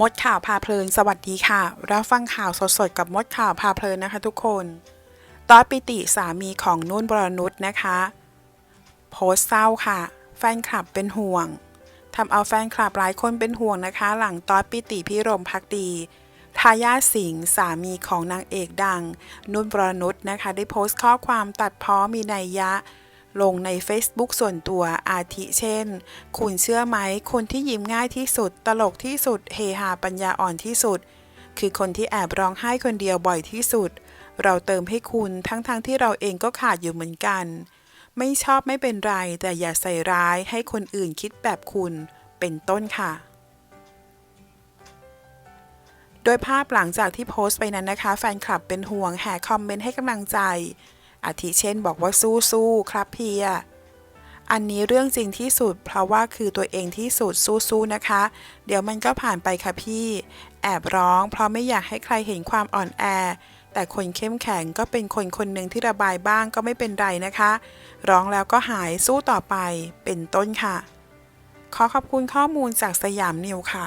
มดข่าวพาเพลิน สวัสดีค่ะ รับฟังข่าวสดๆ กับมดข่าวพาเพลินนะคะทุกคนตอสปิติสามีของนุ่นบรนุชนะคะ โพสต์เศร้าค่ะ แฟนคลับเป็นห่วงทำเอาแฟนคลับหลายคนเป็นห่วงนะคะ หลังตอสปิติพิรมพักดีทายาสิงสามีของนางเอกดัง นุ่นบรนุชนะคะ ได้โพสต์ข้อความตัดพ้อมีนัยยะ ลงใน Facebook ส่วนตัวอาทิเช่น คุณเชื่อไหมคนที่ยิ้มง่ายที่สุด ตลกที่สุด เฮฮาปัญญาอ่อนที่สุด คือคนที่แอบร้องไห้คนเดียวบ่อยที่สุด เราเติมให้คุณทั้งๆทที่เราเองก็ขาดอยู่เหมือนกัน ไม่ชอบไม่เป็นไร แต่อย่าใส่ร้ายให้คนอื่นคิดแบบคุณ เป็นต้นค่ะโดยภาพหลังจากที่โพสต์ไปนั้นนะคะ แฟนคลับเป็นห่วงแห่คอมเมนต์ให้กำลังใจ อาทิเช่นบอกว่าสู้ๆครับเพีย อันนี้เรื่องจริงที่สุด เพราะว่าคือตัวเองที่สุดสู้ๆนะคะ เดี๋ยวมันก็ผ่านไปค่ะพี่ แอบร้อง เพราะไม่อยากให้ใครเห็นความอ่อนแอ แต่คนเข้มแข็งก็เป็นคนคนหนึ่งที่ระบายบ้างก็ไม่เป็นไรนะคะ ร้องแล้วก็หายสู้ต่อไป เป็นต้นค่ะ ขอขอบคุณข้อมูลจากสยามนิวค่ะ